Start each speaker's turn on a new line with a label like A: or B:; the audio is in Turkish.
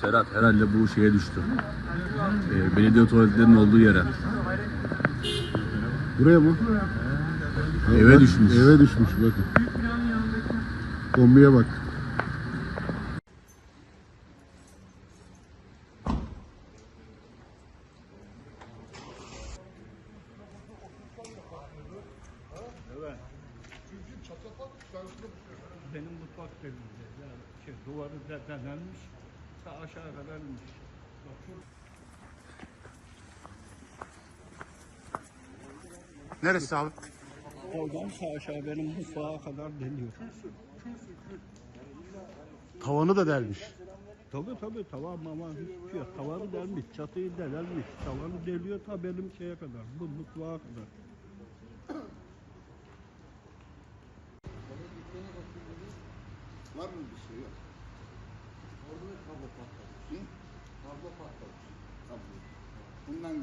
A: Ferhat herhalde bu şeye düştü. Ee, belediye tuvaletlerinin olduğu yere.
B: Buraya mı?
A: Eve
B: Bak,
A: düşmüş.
B: Eve düşmüş bakın. Kombiye bak.
C: Benim mutfak temizde. Yani şey, duvarı da denenmiş. Ta aşağı kadar inmiş. Bak şu
B: Neresi abi?
C: Oradan sağ aşağı benim mutfağa kadar deliyor.
B: Tavanı da delmiş.
C: Tabii tabii tavan mama hiçbir şey yok. Tavanı delmiş, çatıyı delenmiş. Tavanı deliyor ta benim şeye kadar, bu mutfağa kadar.
B: Var mı bir şey yok? 분만